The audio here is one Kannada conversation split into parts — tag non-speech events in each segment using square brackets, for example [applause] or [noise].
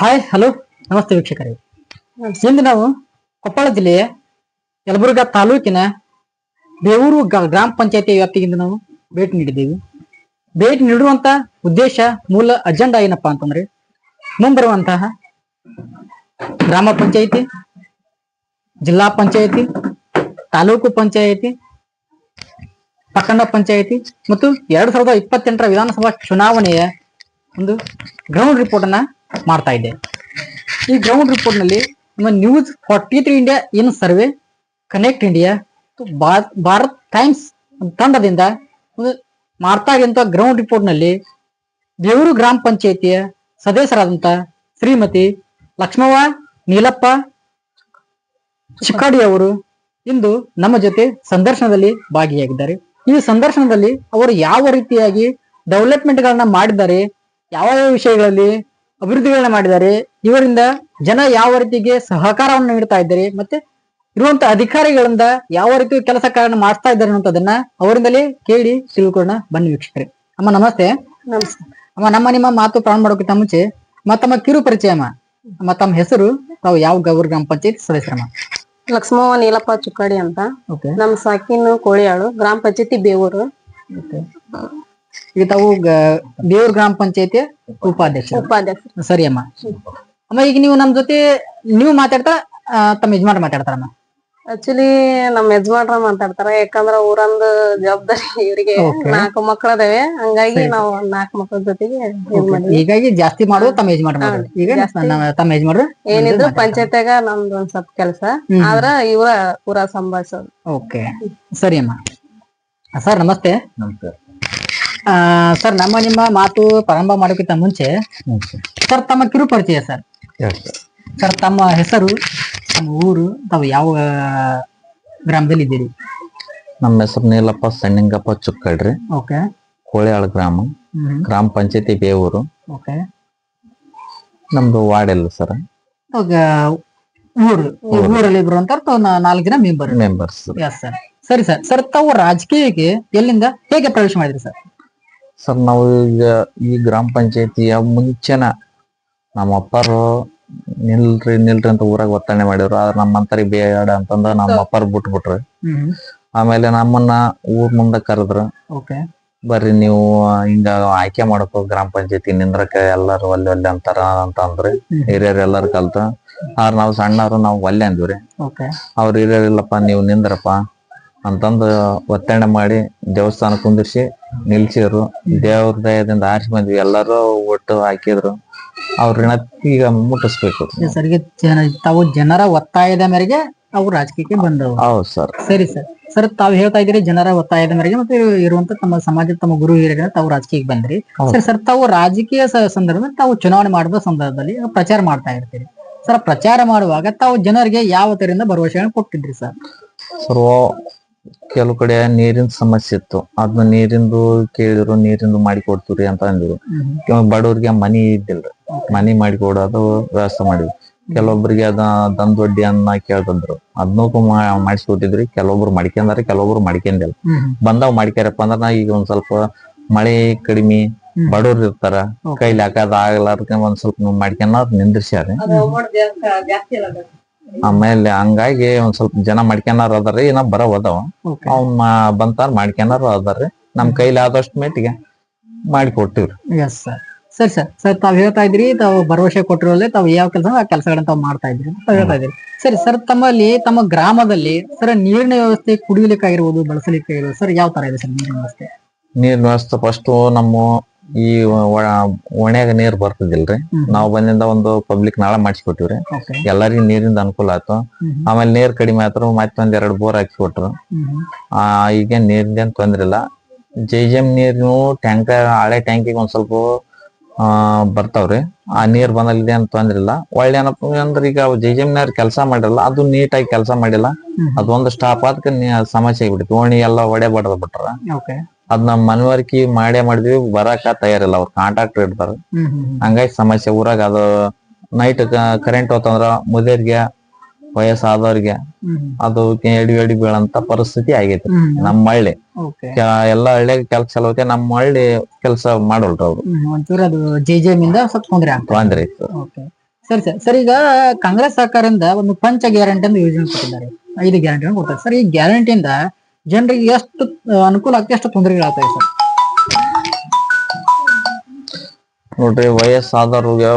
ಹಾಯ್ ಹಲೋ ನಮಸ್ತೆ ವೀಕ್ಷಕರೇ. ಇಂದು ನಾವು ಕೊಪ್ಪಳ ಜಿಲ್ಲೆಯ ಯಲಬುರ್ಗಾ ತಾಲೂಕಿನ ಬೇವೂರು ಗ್ರಾಮ ಪಂಚಾಯತಿ ವ್ಯಾಪ್ತಿಗಿಂದ ನಾವು ಭೇಟಿ ನೀಡಿದ್ದೇವೆ. ಭೇಟಿ ನೀಡುವಂತ ಉದ್ದೇಶ, ಮೂಲ ಅಜೆಂಡಾ ಏನಪ್ಪಾ ಅಂತಂದ್ರೆ ಮುಂಬರುವಂತಹ ಗ್ರಾಮ ಪಂಚಾಯತಿ, ಜಿಲ್ಲಾ ಪಂಚಾಯತಿ, ತಾಲೂಕು ಪಂಚಾಯತಿ, ಪಟ್ಟಣ ಪಂಚಾಯತಿ ಮತ್ತು ಎರಡ್ ಸಾವಿರದ ಇಪ್ಪತ್ತೆಂಟರ ವಿಧಾನಸಭಾ ಚುನಾವಣೆಯ ಒಂದು ಗ್ರೌಂಡ್ ರಿಪೋರ್ಟ್ ಅನ್ನ ಮಾಡ್ತಾ ಇದೆ ಈ ಗ್ರೌಂಡ್ ರಿಪೋರ್ಟ್ನಲ್ಲಿ ನಮ್ಮ news forty three India in survey connect India Bharat Times ತಂಡದಿಂದ ಮಾಡ್ತಾ ಗ್ರೌಂಡ್ ರಿಪೋರ್ಟ್ನಲ್ಲಿ ದೇವರು ಗ್ರಾಮ ಪಂಚಾಯತಿಯ ಸದಸ್ಯರಾದಂತ ಶ್ರೀಮತಿ ಲಕ್ಷ್ಮವ್ವ, ನೀಲಪ್ಪ ಚಿಕ್ಕಾಡಿ ಅವರು ಇಂದು ನಮ್ಮ ಜೊತೆ ಸಂದರ್ಶನದಲ್ಲಿ ಭಾಗಿಯಾಗಿದ್ದಾರೆ. ಈ ಸಂದರ್ಶನದಲ್ಲಿ ಅವರು ಯಾವ ರೀತಿಯಾಗಿ ಡೆವಲಪ್ಮೆಂಟ್ ಗಳನ್ನ ಮಾಡಿದ್ದಾರೆ, ಯಾವ ಯಾವ ವಿಷಯಗಳಲ್ಲಿ ಅಭಿವೃದ್ಧಿಗಳನ್ನ ಮಾಡಿದ್ದಾರೆ. ಇವರಿಂದ ಜನ ಯಾವ ರೀತಿಗೆ ಸಹಕಾರವನ್ನು ನೀಡ್ತಾ ಇದ್ದಾರೆ ಮತ್ತೆ ಇರುವಂತ ಅಧಿಕಾರಿಗಳಿಂದ ಯಾವ ರೀತಿ ಕೆಲಸ ಕಾರ್ಯ ಮಾಡ್ತಾ ಇದ್ದಾರೆ ಅನ್ನೋದನ್ನ ಅವರಿಂದಲೇ ಕೇಳಿ ತಿಳ್ಕೊಳ್ಳೋಣ. ಬನ್ನಿ ವೀಕ್ಷಕರೇ. ಅಮ್ಮ ನಮಸ್ತೆ. ಅಮ್ಮ ನಮ್ಮ ನಿಮ್ಮ ಮಾತು ಪ್ರಾರಂಭ ಮಾಡೋಕ್ಕಿಂತ ಮುಂಚೆ ಮತ್ತಮ್ಮ ತಮ್ಮ ಕಿರು ಪರಿಚಯ ಅಮ್ಮ. ಅಮ್ಮ ತಮ್ಮ ಹೆಸರು ತಾವು ಯಾವ ಗೌರ್ ಗ್ರಾಮ ಪಂಚಾಯತ್ ಸದಸ್ಯರಮ್ಮ? ಲಕ್ಷ್ಮವ್ವ ನೀಲಪ್ಪ ಚುಕ್ಕಾಡಿ ಅಂತ. ಓಕೆ ನಮ್ ಸಾಕಿನ ಕೋಳಿಯಾಳು ಗ್ರಾಮ ಪಂಚಾಯತಿ ಬೇವೂರು. ಈಗ ತಾವು ಗ- ಬೇವೂರ್ ಗ್ರಾಮ ಪಂಚಾಯತಿ ಉಪಾಧ್ಯಕ್ಷ ಉಪಾಧ್ಯಕ್ಷ ಸರಿ ಅಮ್ಮ ಅಮ್ಮ ಈಗ ನೀವು ನಮ್ ಜೊತೆ ನೀವು ಮಾತಾಡ್ತಾ ಆ, ತಮ್ಮ ಯಜಮಾನ್ ಮಾತಾಡ್ತಾರಮ್ಮ. ಆಕ್ಚುಲಿ ನಮ್ಮ ಯಜಮಾನ್ರ ಮಾತಾಡ್ತಾರ ಯಾಕಂದ್ರ ಊರಂದ ಜವಾಬ್ದಾರಿ [laughs] ಇವರಿಗೆ. Okay. ನಾಲ್ಕು ಮಕ್ಕಳದವೆ ಹಂಗಾಗಿ ನಾವು ನಾಲ್ಕು ಮಕ್ಕಳ ಜೊತೆಗೆ ಇದ್ ಮಾಡಿದ್ವಿ. ಹೀಗಾಗಿ ಜಾಸ್ತಿ ಮಾಡೋದು ತಮ್ಮ ಯಜಮಾನ್ ಮಾಡೋದು ಈಗ ನಮ್ಮ- ತಮ್ಮ ಯಜಮಾನ್ರು ಏನಿದ್ರು ಪಂಚಾಯತ್ಯಾಗ ನಮ್ದು ಒಂದ್ ಸ್ವಲ್ಪ ಕೆಲಸ. ಆದ್ರ ಇವ್ರ ಊರ ಸಂಭಾಷ ಓಕೆ ಸರಿ ಅಮ್ಮ ಸರ್ ನಮಸ್ತೆ. ನಮಸ್ಕಾರ ಆ, ಸರ್ ನಮ್ಮ ನಿಮ್ಮ ಮಾತು ಪ್ರಾರಂಭ ಮಾಡೋಕ್ಕಿಂತ ಮುಂಚೆ ಸರ್ ತಮ್ಮ ಕಿರು ಪರಿಚಯ ಸರ್? ಸರ್ ತಮ್ಮ ಹೆಸರು ತಮ್ಮ ಊರು ತಾವು ಯಾವ ಗ್ರಾಮದಲ್ಲಿ ಇದ್ದೀರಿ? ನಮ್ಮ ಹೆಸರು ನೀಲಪ್ಪ ಸಣ್ಣಿಂಗಪ್ಪ ಚುಕ್ಕಳ್ರಿ. ಓಕೆ. ಕೋಳಿಯಾಳ ಗ್ರಾಮ. ಗ್ರಾಮ ಪಂಚಾಯತಿ ಬೇವೂರು. ಓಕೆ. ನಮ್ದು ವಾರ್ಡ್ ಎಲ್ಲ ಸರ್? ಊರು ಊರಲ್ಲಿ ಬರುವಂತ ನಾಲ್ಕು ಜನ ಮೆಂಬರ್ ಮೆಂಬರ್ಸ್ ಸರಿ ಸರ್ ಸರ್ ತಾವು ರಾಜಕೀಯಕ್ಕೆ ಎಲ್ಲಿಂದ ಹೇಗೆ ಪ್ರವೇಶ ಮಾಡಿದ್ರಿ ಸರ್ ಸರ್ ನಾವು ಈಗ ಈ ಗ್ರಾಮ ಪಂಚಾಯತಿಯ ಮುಂಚೆನ ನಮ್ಮ ಅಪ್ಪರು ನಿಲ್ರಿ ನಿಲ್ರಿ ಅಂತ ಊರಾಗ ಒತ್ತಣೆ ಮಾಡಿದ್ರು. ಆದ್ರೆ ನಮ್ಮಂತರಿಗೆ ಬೇಡ ಅಂತಂದ ನಮ್ಮ ಅಪ್ಪರ್ ಬಿಟ್ಬಿಟ್ರಿ. ಆಮೇಲೆ ನಮ್ಮನ್ನ ಊರ್ ಮುಂದೆ ಕರೆದ್ರು. ಬರ್ರಿ ನೀವು ಹಿಂಗ ಆಯ್ಕೆ ಮಾಡಕೋ ಗ್ರಾಮ ಪಂಚಾಯತಿ ನಿಂದ್ರಕ ಎಲ್ಲಾರು ಒಲ್ಲೆ ಒಲ್ಲೆ ಅಂತಾರ ಅಂತ ಅಂದ್ರಿ. ಹಿರಿಯರ್ ಎಲ್ಲಾರು ಕಲ್ತ. ಆದ್ರ ನಾವು ಸಣ್ಣವ್ರು ನಾವು ಒಲ್ಲೆ ಅಂದ್ವಿ ಅವ್ರ ಹಿರಿಯರ್ ಇಲ್ಲಪ್ಪ ನೀವು ನಿಂದ್ರಪ್ಪ ಅಂತಂದು ಒತ್ತಡ ಮಾಡಿ ದೇವಸ್ಥಾನ ಕುಂದಿರ್ಸಿ ನಿಲ್ಸಿದ್ರು. ದೇವ್ರ ದಯದಿಂದ ಆರಿಸಿ ಬಂದ್ವಿ. ಎಲ್ಲರೂ ಒಟ್ಟು ಹಾಕಿದ್ರು. ಅವ್ರ ಋಣ ಈಗ ಮುಟ್ಟಿಸ್ಬೇಕು. ಸರ್ಗೆ ತಾವು ಜನರ ಒತ್ತಾಯದ ಮೇರೆಗೆ ಅವ್ರು ರಾಜಕೀಯಕ್ಕೆ ಬಂದವು ಹೌದು ಸರ್. ಸರಿ ಸರ್. ಸರ್ ತಾವು ಹೇಳ್ತಾ ಇದ್ದೀರಿ ಜನರ ಒತ್ತಾಯದ ಮೇರೆಗೆ ಮತ್ತೆ ಇರುವಂತ ತಮ್ಮ ಸಮಾಜದ ತಮ್ಮ ಗುರು ಹಿರಿಯರ ತಾವು ರಾಜಕೀಯಕ್ಕೆ ಬಂದ್ರಿ. ಸರ್ ಸರ್ ತಾವು ರಾಜಕೀಯ ಸಂದರ್ಭದಲ್ಲಿ ತಾವು ಚುನಾವಣೆ ಮಾಡಿದ ಸಂದರ್ಭದಲ್ಲಿ ಪ್ರಚಾರ ಮಾಡ್ತಾ ಇರ್ತೀರಿ. ಸರ್ ಪ್ರಚಾರ ಮಾಡುವಾಗ ತಾವು ಜನರಿಗೆ ಯಾವ ತರದಿಂದ ಭರವಸೆಗಳನ್ನು ಕೊಟ್ಟಿದ್ರಿ ಸರ್? ಸರ್ ಕೆಲವು ಕಡೆ ನೀರಿನ ಸಮಸ್ಯೆ ಇತ್ತು. ಅದನ್ನ ನೀರಿಂದು ಕೇಳಿದ್ರು ನೀರಿಂದು ಮಾಡಿ ಕೊಡ್ತೀವ್ರಿ ಅಂತ ಅಂದ್ರು ಬಡವ್ರಿಗೆ ಮನಿ ಇದ್ದಿಲ್ರಿ ಮನಿ ಮಾಡಿ ಕೊಡೋದು ವ್ಯವಸ್ಥೆ ಮಾಡಿದ್ವಿ ಕೆಲವೊಬ್ರಿಗೆ ಅದ ದಂದ್ ದೊಡ್ಡಿ ಅನ್ನ ಕೇಳ್ತಂದ್ರು ಅದನ್ನೂ ಮಾಡಿಸ್ಕೊಟ್ಟಿದ್ರಿ. ಕೆಲವೊಬ್ರು ಮಡ್ಕೊಂಡಾರ ಕೆಲವೊಬ್ರು ಮಡ್ಕೊಂಡಿಲ್ಲ. ಬಂದಾವ್ ಮಾಡ್ಕ್ಯಾರಪ್ಪ ಅಂದ್ರ ನಾ ಈಗ ಒಂದ್ ಸ್ವಲ್ಪ ಮಳೆ ಕಡಿಮೆ ಬಡವ್ರ ಇರ್ತಾರ. ಕೈಲಿ ಹಾಕದ್ ಆಗ್ಲಾರ್ದ ಒಂದ್ ಸ್ವಲ್ಪ ಮಾಡ್ಕೊಂಡ ನಿಂದ್ರಿಸ್ಯಾರ ಆಮೇಲೆ ಹಂಗಾಗಿ ಒಂದ್ ಸ್ವಲ್ಪ ಜನ ಮಾಡ್ಕೊಂಡಾರ ಅದಾರ್ರಿ ಇನ್ನ ಬರೋ ಅದಾವ. ಅವ್ನ್ ಬಂತಾರ ಮಾಡ್ಕೊಂಡಾರ ಅದಾರ್ರಿ. ನಮ್ ಕೈಲಿ ಆದಷ್ಟು ಮೇಟಿಗೆ ಮಾಡಿ ಕೊಟ್ಟಿವ್ರಿ. ಎಸ್ ಸರ್ ಸರಿ ಸರ್ ಸರ್ ತಾವ್ ಹೇಳ್ತಾ ಇದ್ರಿ ತಾವು ಭರವಸೆ ಕೊಟ್ಟಿರೋದೇ ತಾವು ಯಾವ ಕೆಲಸ ಆ ಕೆಲಸಗಳನ್ನ ತಾವು ಮಾಡ್ತಾ ಇದ್ರಿ ಅಂತ ಹೇಳ್ತಾ ಇದ್ರಿ. ಸರಿ ಸರ್ ತಮ್ಮಲ್ಲಿ ತಮ್ಮ ಗ್ರಾಮದಲ್ಲಿ ಸರ್ ನೀರಿನ ವ್ಯವಸ್ಥೆ ಕುಡಿಯಲಿಕ್ಕಾಗಿರ್ಬೋದು ಬಳಸಲಿಕ್ಕಾಗಿರ್ಬೋದು ಸರ್ ಯಾವ ತರ ಇದೆ ಸರ್ ನೀರಿನ ವ್ಯವಸ್ಥೆ? ನೀರಿನ ವ್ಯವಸ್ಥೆ ಫಸ್ಟ್ ನಮ್ಮ ಈ ಒಣೆಗ ನೀರ್ ಬರ್ತದಿಲ್ರಿ. ನಾವು ಬಂದಿಂದ ಒಂದು ಪಬ್ಲಿಕ್ ನಾಳ ಮಾಡಿಸ್ಕೊಟ್ಟಿವ್ರಿ. ಎಲ್ಲರಿಗೂ ನೀರಿಂದ ಅನುಕೂಲ ಆಯ್ತು. ಆಮೇಲೆ ನೀರ್ ಕಡಿಮೆ ಆಯ್ತು ಮತ್ತೊಂದ್ ಎರಡ್ ಬೋರ್ ಹಾಕಿ ಕೊಟ್ರು ಆ ಈಗ ನೀರಿನ ತೊಂದ್ರೆ ಇಲ್ಲ. ಜೈ ಜಮ್ ನೀರು ಟ್ಯಾಂಕ್ ಹಳೆ ಟ್ಯಾಂಕಿಗೆ ಒಂದ್ ಸ್ವಲ್ಪ ಆ ಬರ್ತಾವ್ರಿ. ಆ ನೀರ್ ಬಂದಲ್ಲಿ ಏನ್ ತೊಂದ್ರೆ ಇಲ್ಲ. ಒಳ್ಳೆ ಏನಪ್ಪ ಅಂದ್ರೆ ಈಗ ಜೈ ಜಮ್ ನೀರ್ ಕೆಲಸ ಮಾಡಿರಲ್ಲ ಅದು ನೀಟಾಗಿ ಕೆಲಸ ಮಾಡಿಲ್ಲ. ಅದೊಂದು ಸ್ಟಾಪ್ ಆದ್ಕೆ ಸಮಸ್ಯೆ ಆಗ್ಬಿಡ್ತು. ಓಣಿ ಎಲ್ಲ ಒಡೆ ಬಡದ್ ಬಿಟ್ರ ಓಕೆ ನಮ್ ಮನವರಿಕೆ ಮಾಡೇ ಮಾಡಿದ್ವಿ ಬರಾಕ ತಯಾರಿಲ್ಲ ಅವ್ರ ಕಾಂಟ್ರಾಕ್ಟರ್ ಇರ್ತಾರ ಹಂಗಾಗಿ ಸಮಸ್ಯೆ ಊರಾಗ ಅದು ನೈಟ್ ಕರೆಂಟ್ ಹೋತಂದ್ರ ಮುದೇರ್ಗೆ ವಯಸ್ಸಾದವ್ರಿಗೆ ಅದು ಎಡಿ ಎಡಿ ಬೀಳಂತ ಪರಿಸ್ಥಿತಿ ಆಗೈತಿ. ನಮ್ಮ ಹಳ್ಳಿ. ಎಲ್ಲಾ ಹಳ್ಳಿಯಾಗ ಕೆಲ್ಸ ಚಲೋ ಐತೆ ನಮ್ಮ ಹಳ್ಳಿ ಕೆಲಸ ಮಾಡೋಲ್ರ ಅವ್ರು. ಅದು ತೊಂದ್ರೆ ಇತ್ತು. ಸರಿ ಸರ್. ಸರ್ ಈಗ ಕಾಂಗ್ರೆಸ್ ಸರ್ಕಾರದಿಂದ ಒಂದು ಪಂಚ ಗ್ಯಾರಂಟಿ ಅಂತ ಯೋಜನೆ ಕೊಟ್ಟಿದ್ದಾರೆ. ಐದು ಗ್ಯಾರಂಟಿ ಕೊಡ್ತಾರೆ. ಸರ್ ಈ ಗ್ಯಾರಂಟಿಯಿಂದ ಜನರಿಗೆ ಎಷ್ಟು ಅನುಕೂಲ ಆಗ್ತದೆ ಅಷ್ಟು ತೊಂದರೆಗಳಾಗ್ತವೆ ಸರ್? ನೋಡ್ರಿ ವಯಸ್ಸಾದವ್ರಿಗೆ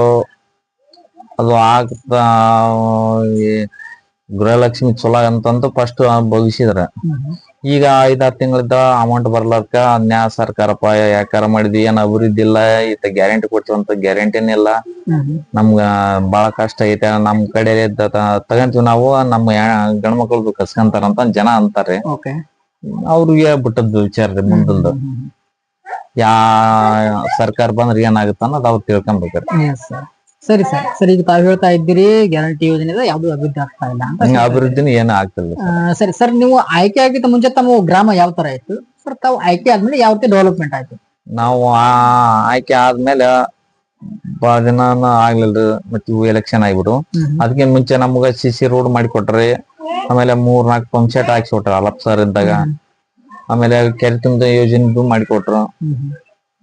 ಅದು ಆಗ್ತಾ ಈ ಗೃಹಲಕ್ಷ್ಮಿ ಚಲೋ ಅಂತಂದು ಫಸ್ಟ್ ಭವಿಸಿದ್ರ ಈಗ ಐದಾರು ತಿಂಗಳಿಂದ ಅಮೌಂಟ್ ಬರ್ಲಾರ್ಕ ಅದ್ನ್ಯಾ ಸರ್ಕಾರಪ್ಪ ಯಾಕಾರ ಮಾಡಿದ್ವಿ ಏನ್ ಅಭಿವೃದ್ಧಿ ಇಲ್ಲ ಈತ ಗ್ಯಾರಂಟಿ ಕೊಡ್ತೀವಂತ ಗ್ಯಾರಂಟಿನ ಇಲ್ಲ. ನಮ್ಗ ಬಾಳ ಕಷ್ಟ ಐತೆ ನಮ್ ಕಡೆ ತಗಂತೀವಿ ನಾವು ನಮ್ಮ ಯಾ- ಕಸ್ಕೊಂತಾರ ಅಂತ ಜನ ಅಂತಾರೆ. ಅವ್ರಿಗೆ ಬಿಟ್ಟದ್ದು ವಿಚಾರ ರೀ ಮುಂದಲ್ದು. ಯಾ ಸರ್ಕಾರ ಬಂದ್ರೆ ಏನಾಗುತ್ತೆ ಅನ್ನೋದು ಅವ್ರು ತಿಳ್ಕೊಂಬೇಕ್ರಿ ಸರ್ ಸರಿ ಸರ್ ಈಗ ತಾವು ಹೇಳ್ತಾ ಇದ್ದೀರಿ ಗ್ಯಾರಂಟಿ ಯೋಜನೆ ಯಾವ್ದು ಅಭಿವೃದ್ಧಿ ಆಗ್ತಾ ಇಲ್ಲ ಅಂತ ಅಭಿವೃದ್ಧಿನ ಏನು ಆಗ್ತಿಲ್ಲ ಸರಿ ಸರ್ ನೀವು ಆಯ್ಕೆ ಆಗಿದ್ದ ಮುಂಚೆ ತಮ್ಮ ಗ್ರಾಮ ಯಾವ ತರ ಇತ್ತು? ಸರ್ ತಾವು ಆಯ್ಕೆ ಆದ್ಮೇಲೆ ಯಾವ ರೀತಿ ಡೆವಲಪ್ಮೆಂಟ್ ಆಯ್ತು? ನಾವು ಆ ಆಯ್ಕೆ ಆದ್ಮೇಲೆ ಬಾಳ ದಿನ ಆಗ್ಲಿಲ್ರಿ ಮತ್ತೆ ಇವು ಎಲೆಕ್ಷನ್ ಆಗ್ಬಿಡು. ಅದಕ್ಕೆ ಮುಂಚೆ ನಮ್ಗ ಸಿ ಸಿ ರೋಡ್ ಮಾಡಿ ಕೊಟ್ರಿ ಆಮೇಲೆ ಮೂರ್ ನಾಲ್ಕು ಪಂಪ್ ಸೆಟ್ ಅಲಪ್ ಸರ್ ಇದ್ದಾಗ. ಆಮೇಲೆ ಕೆರೆ ತುಂಬ ಯೋಜನೆ ಮಾಡಿಕೊಟ್ರು.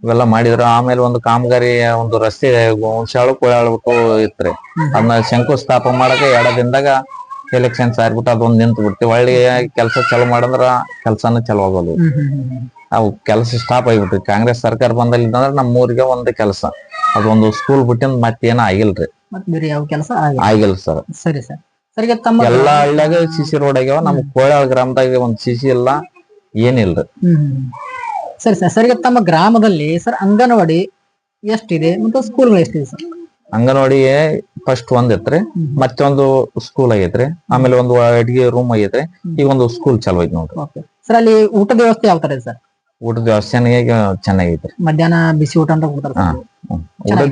ಇವೆಲ್ಲ ಮಾಡಿದ್ರು. ಆಮೇಲೆ ಒಂದು ಕಾಮಗಾರಿ ಒಂದು ರಸ್ತೆ ಹುಣಸಾಳು ಕೊಳಾಳ್ಬೇಕು ಇತ್ರಿ. ಅದನ್ನ ಶಂಕುಸ್ಥಾಪನೆ ಮಾಡಕ ಎರಡ ದಿನದಾಗ ಎಲೆಕ್ಷನ್ ಸಾರ್ಬಿಟ್ಟು ಅದೊಂದ್ ನಿಂತು ಬಿಡ್ತಿ ಒಳ್ಳೆ ಕೆಲಸ ಚಲೋ ಮಾಡಂದ್ರ ಕೆಲಸನ ಚಲೋ ಆಗೋದು. ಅವು ಕೆಲಸ ಸ್ಟಾಪ್ ಆಗಿಬಿಟ್ರಿ. ಕಾಂಗ್ರೆಸ್ ಸರ್ಕಾರ ಬಂದಲ್ಲಿದ್ದಂದ್ರ ನಮ್ಮ ಊರಿಗೆ ಒಂದು ಕೆಲಸ. ಅದೊಂದು ಸ್ಕೂಲ್ ಬಿಟ್ಟಿಂದ ಮತ್ತೇನ ಆಗಿಲ್ರಿ. ಆಗಿಲ್ಲ. ಸರ್ ಸರಿ ಸರ್. ಸರ್ ಈಗ ತಮ್ಮ ಎಲ್ಲಾ ಹಳ್ಳಿಯಾಗ ಸಿಸಿ ರೋಡ್ ಆಗ್ಯಾವ. ನಮ್ ಕೋಳಾಳ ಗ್ರಾಮದಾಗ ಒಂದ್ ಸಿಸಿ ಇಲ್ಲ ಏನಿಲ್ರಿ ಹ್ಮ್. ಸರಿ ಸರ್ ಸರ್ ಈಗ ತಮ್ಮ ಗ್ರಾಮದಲ್ಲಿ ಸರ್ ಅಂಗನವಾಡಿ ಎಷ್ಟಿದೆ ಮತ್ತು ಸ್ಕೂಲ್ಗಳು ಎಷ್ಟಿದೆ ಸರ್? ಅಂಗನವಾಡಿ ಫಸ್ಟ್ ಒಂದ್ ಐತ್ರಿ ಮತ್ತೊಂದು ಸ್ಕೂಲ್ ಆಗೈತ್ರಿ. ಆಮೇಲೆ ಒಂದು ಅಡಿಗೆ ರೂಮ್ ಆಗೈತ್ರಿ. ಈಗ ಒಂದು ಸ್ಕೂಲ್ ಚಾಲು ಐತಿ ನೋಡ್ರಿ. ಓಕೆ. ಸರ್ ಅಲ್ಲಿ ಊಟದ ವ್ಯವಸ್ಥೆ ಯಾವ ತರ ಇದೆ ಸರ್? ಊಟದ ವ್ಯವಸ್ಥೆ ಚೆನ್ನಾಗೈತ್ರಿ. ಮಧ್ಯಾಹ್ನ ಬಿಸಿ ಊಟ ಅಂತ ಕೊಡ್ತಾರೆ ಹಾ.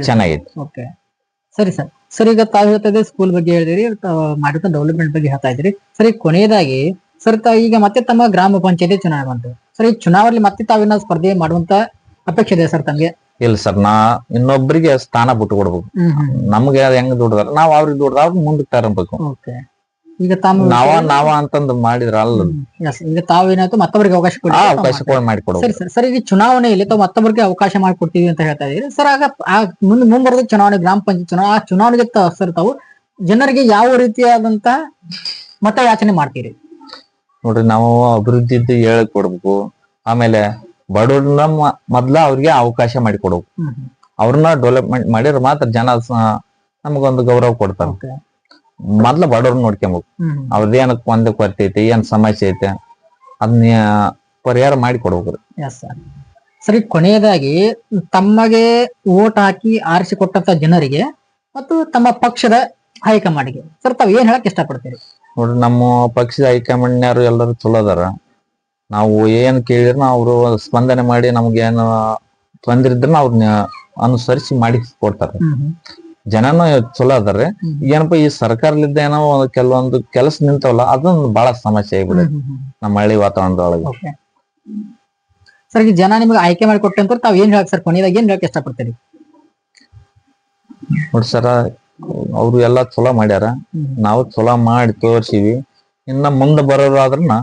ಚೆನ್ನಾಗೈತಿ ಓಕೆ. ಸರಿ ಸರ್. ಸರ್ ಈಗ ತಾವು ಹೇಳ್ತಾ ಸ್ಕೂಲ್ ಬಗ್ಗೆ ಹೇಳಿದಿರಿ ಮಾಡಿರೋ ಮಾಡಿದ ಡೆವಲಪ್ಮೆಂಟ್ ಬಗ್ಗೆ ಹೇಳ್ತಾ ಇದ್ರಿ ಸರಿ ಕೊನೆಯದಾಗಿ ಸರ್ ಈಗ ಮತ್ತೆ ತಮ್ಮ ಗ್ರಾಮ ಪಂಚಾಯತಿ ಚುನಾವಣೆ ಬಂತು. ಸರ್ ಈ ಚುನಾವಣೆಯಲ್ಲಿ ಮತ್ತೆ ತಾವಿನ ಸ್ಪರ್ಧೆ ಮಾಡುವಂತ ಅಪೇಕ್ಷೆ ಇದೆ ಸರ್ ತಮಗೆ? ಇಲ್ಲ ಸರ್ ನಾ ಇನ್ನೊಬ್ಬರಿಗೆ ಸ್ಥಾನ ಬಿಟ್ಟು ಕೊಡ್ಬೇಕು. ನಮ್ಗೆ ಹೆಂಗ್ ದುಡ್ದಾರ ನಾವ್ ಅವ್ರಿಗೆ ದುಡ್ದ ಅವ್ರಿಗೆ ಮುಂದಕ್ಕೆ ತರಬೇಕು. ಓಕೆ ಈಗ ತಾವು ನಾವ ನಾವ ಅಂತಂದ್ ಮಾಡಿದ್ರ ಅಲ್ಲ. ಈಗ ತಾವೇನಾಯ್ತು ಮತ್ತೊಬ್ಬರಿಗೆ ಅವಕಾಶ ಕೊಡಿ ಅವಕಾಶ ಮಾಡಿಕೊಡು ಸರಿ ಸರ್. ಸರ್ ಈಗ ಚುನಾವಣೆಯಲ್ಲಿ ತಾವು ಮತ್ತೊಬ್ಬರಿಗೆ ಅವಕಾಶ ಮಾಡಿಕೊಡ್ತೀವಿ ಅಂತ ಹೇಳ್ತಾ ಇದೀರಿ ಸರ್ ಆಗ ಆ ಮುಂದೆ ಮುಂಬರದ ಚುನಾವಣೆ ಗ್ರಾಮ ಪಂಚಾಯತ್ ಚುನಾವಣೆ ಆ ಚುನಾವಣೆಗೆ ಸರ್ ತಾವು ಜನರಿಗೆ ಯಾವ ರೀತಿಯಾದಂತ ಮತ ಯಾಚನೆ ಮಾಡ್ತೀರಿ? ನೋಡ್ರಿ ನಾವು ಅಭಿವೃದ್ಧಿ ಹೇಳಿ ಕೊಡ್ಬೇಕು. ಆಮೇಲೆ ಬಡವ್ರನ್ನ ಮೊದ್ಲ ಅವ್ರಿಗೆ ಅವಕಾಶ ಮಾಡಿಕೊಡ್ಬೇಕು ಅವ್ರನ್ನ ಡೆವಲಪ್ಮೆಂಟ್ ಮಾಡಿದ್ರೆ ಮಾತ್ರ ಜನ ನಮ್ಗೊಂದು ಗೌರವ ಕೊಡ್ತಾರ. ಮೊದ್ಲ ಬಡವ್ರನ್ನ ನೋಡ್ಕೊಬೇಕು ಹ್ಮ್. ಅವ್ರದ್ದೇನ ಒಂದೇ ಕೊರತೆ ಐತಿ ಏನ್ ಸಮಸ್ಯೆ ಐತೆ ಅದನ್ನ ಪರಿಹಾರ ಮಾಡಿ ಕೊಡ್ಬೇಕ್ರಿ. ಎಸ್ ಸರ್ ಸರಿ ಕೊನೆಯದಾಗಿ ತಮಗೆ ಓಟ್ ಹಾಕಿ ಆರಿಸಿ ಕೊಟ್ಟಂತ ಜನರಿಗೆ ಮತ್ತು ತಮ್ಮ ಪಕ್ಷದ ಹೈಕಮಾಂಡ್ಗೆ. ಸರ್ ತಾವ್ ಏನ್ ಹೇಳಕ್ ಇಷ್ಟಪಡ್ತೀರಿ? ನೋಡ್ರಿ ನಮ್ಮ ಪಕ್ಷದ ಹೈಕಮಾಂಡ್ನವ್ರು ಎಲ್ಲರೂ ಚಲೋ ಅದಾರ. ನಾವು ಏನ್ ಕೇಳಿದ್ರು ಅವರು ಸ್ಪಂದನೆ ಮಾಡಿ ನಮ್ಗೆ ಏನು ತೊಂದ್ರೆ ಇದ್ರ ಅವ್ರನ್ನ ಅನುಸರಿಸಿ ಮಾಡಿ ಕೊಡ್ತಾರ. ಜನನು ಚಲೋ ಅದಾರ್ರಿ. ಏನಪ್ಪ ಈ ಸರ್ಕಾರಲಿದ್ದ ಏನೋ ಕೆಲವೊಂದು ಕೆಲಸ ನಿಂತವಲ್ಲ ಅದೊಂದು ಬಹಳ ಸಮಸ್ಯೆ ಆಗ್ಬಿಡುತ್ತೆ ನಮ್ಮ ಹಳ್ಳಿ ವಾತಾವರಣದೊಳಗೆ. ಸರ್ ಈಗ ಜನ ನಿಮಗೆ ಆಯ್ಕೆ ಮಾಡಿ ಕೊಟ್ಟಂತ ತಾವು ಏನ್ ಹೇಳಕ್ ಸರ್ ಕೊನೆಯದಾಗ ಏನ್ ಹೇಳಕ್ ಇಷ್ಟಪಡ್ತೀರಿ? ನೋಡಿ ಸರ ಅವ್ರು ಎಲ್ಲಾ ಚಲೋ ಮಾಡ್ಯಾರ. ನಾವು ಚಲೋ ಮಾಡಿ ತೋರ್ಸಿವಿ. ಇನ್ನ ಮುಂದೆ ಬರೋರು ಆದ್ರನ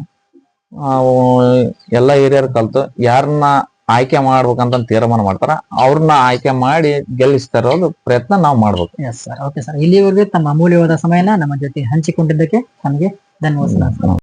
ಎಲ್ಲಾ ಹಿರಿಯರ್ ಕಲ್ತು ಯಾರನ್ನ ಆಯ್ಕೆ ಮಾಡ್ಬೇಕಂತ ತೀರ್ಮಾನ ಮಾಡ್ತಾರ. ಅವ್ರನ್ನ ಆಯ್ಕೆ ಮಾಡಿ ಗೆಲ್ಲಿಸ್ತಾರೋದು ಪ್ರಯತ್ನ ನಾವು ಮಾಡ್ಬೇಕು. ಎಸ್ ಸರ್ ಓಕೆ ಸರ್ ಇಲ್ಲಿವರೆಗೆ ತಮ್ಮ ಅಮೂಲ್ಯವಾದ ಸಮಯನ ನಮ್ಮ ಜೊತೆ ಹಂಚಿಕೊಂಡಿದ್ದಕ್ಕೆ ನಮಗೆ ಧನ್ಯವಾದ